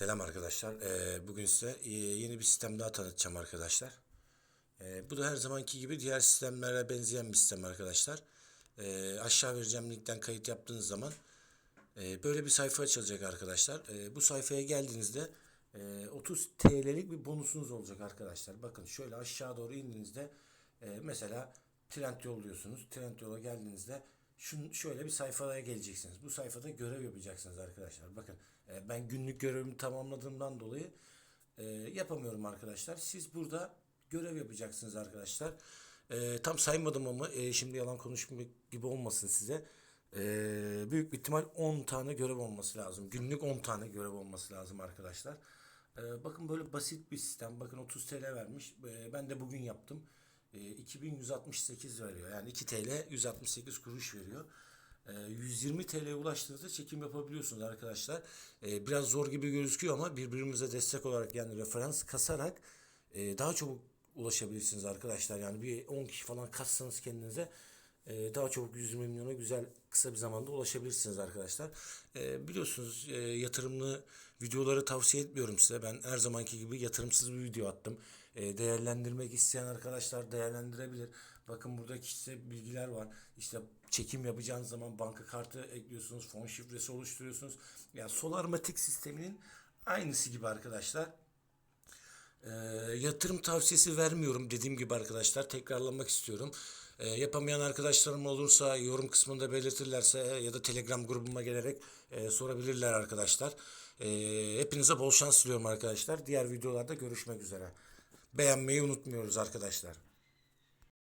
Selam arkadaşlar. Ee, bugün size e, yeni bir sistem daha tanıtacağım arkadaşlar. Ee, bu da her zamanki gibi diğer sistemlere benzeyen bir sistem arkadaşlar. Ee, aşağı vereceğim linkten kayıt yaptığınız zaman e, böyle bir sayfa açılacak arkadaşlar. Ee, bu sayfaya geldiğinizde e, 30 TL'lik bir bonusunuz olacak arkadaşlar. Bakın şöyle aşağı doğru indiğinizde e, mesela trend yol diyorsunuz. Trend yola geldiğinizde şun, şöyle bir sayfaya geleceksiniz. Bu sayfada görev yapacaksınız arkadaşlar. Bakın e, ben günlük görevimi tamamladığımdan dolayı e, yapamıyorum arkadaşlar. Siz burada görev yapacaksınız arkadaşlar. E, tam saymadım ama e, şimdi yalan konuşmak gibi olmasın size. E, büyük bir ihtimal 10 tane görev olması lazım. Günlük 10 tane görev olması lazım arkadaşlar. E, bakın böyle basit bir sistem. Bakın 30 TL vermiş. E, ben de bugün yaptım. E, 2168 veriyor. Yani 2 TL 168 kuruş veriyor. E, 120 TL'ye ulaştığınızda çekim yapabiliyorsunuz arkadaşlar. E, biraz zor gibi gözüküyor ama birbirimize destek olarak yani referans kasarak e, daha çabuk ulaşabilirsiniz arkadaşlar. Yani bir 10 kişi falan kassanız kendinize e, daha çabuk 120 milyona güzel kısa bir zamanda ulaşabilirsiniz arkadaşlar. E, biliyorsunuz e, yatırımlı videoları tavsiye etmiyorum size. Ben her zamanki gibi yatırımsız bir video attım. E, değerlendirmek isteyen arkadaşlar değerlendirebilir. Bakın burada kişisel bilgiler var. İşte çekim yapacağınız zaman banka kartı ekliyorsunuz, fon şifresi oluşturuyorsunuz. Yani Solarmatic sisteminin aynısı gibi arkadaşlar. Ee, yatırım tavsiyesi vermiyorum dediğim gibi arkadaşlar tekrarlamak istiyorum. Ee, yapamayan arkadaşlarım olursa yorum kısmında belirtirlerse ya da Telegram grubuma gelerek e, sorabilirler arkadaşlar. Ee, hepinize bol şans diliyorum arkadaşlar. Diğer videolarda görüşmek üzere. Beğenmeyi unutmuyoruz arkadaşlar.